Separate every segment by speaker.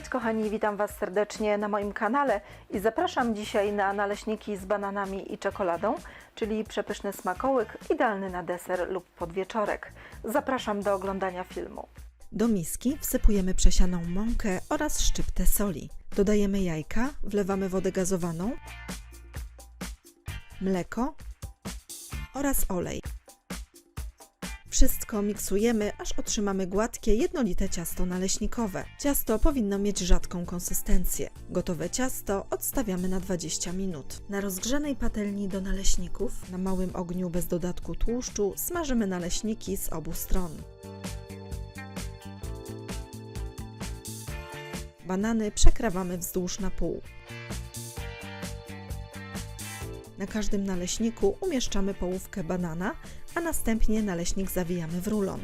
Speaker 1: Cześć kochani, witam Was serdecznie na moim kanale i zapraszam dzisiaj na naleśniki z bananami i czekoladą, czyli przepyszny smakołyk, idealny na deser lub podwieczorek. Zapraszam do oglądania filmu.
Speaker 2: Do miski wsypujemy przesianą mąkę oraz szczyptę soli. Dodajemy jajka, wlewamy wodę gazowaną, mleko oraz olej. Wszystko miksujemy, aż otrzymamy gładkie, jednolite ciasto naleśnikowe. Ciasto powinno mieć rzadką konsystencję. Gotowe ciasto odstawiamy na 20 minut. Na rozgrzanej patelni do naleśników, na małym ogniu bez dodatku tłuszczu, smażymy naleśniki z obu stron. Banany przekrawamy wzdłuż na pół. Na każdym naleśniku umieszczamy połówkę banana, a następnie naleśnik zawijamy w rulon.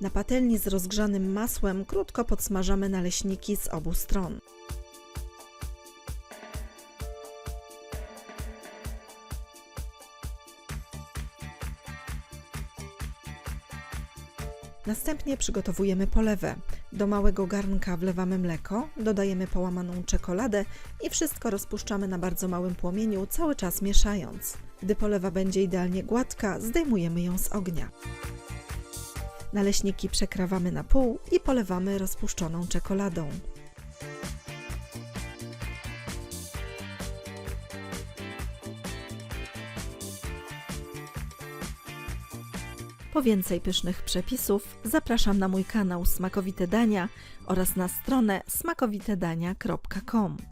Speaker 2: Na patelni z rozgrzanym masłem krótko podsmażamy naleśniki z obu stron. Następnie przygotowujemy polewę. Do małego garnka wlewamy mleko, dodajemy połamaną czekoladę i wszystko rozpuszczamy na bardzo małym płomieniu, cały czas mieszając. Gdy polewa będzie idealnie gładka, zdejmujemy ją z ognia. Naleśniki przekrawamy na pół i polewamy rozpuszczoną czekoladą. Po więcej pysznych przepisów zapraszam na mój kanał Smakowite Dania oraz na stronę smakowitedania.com.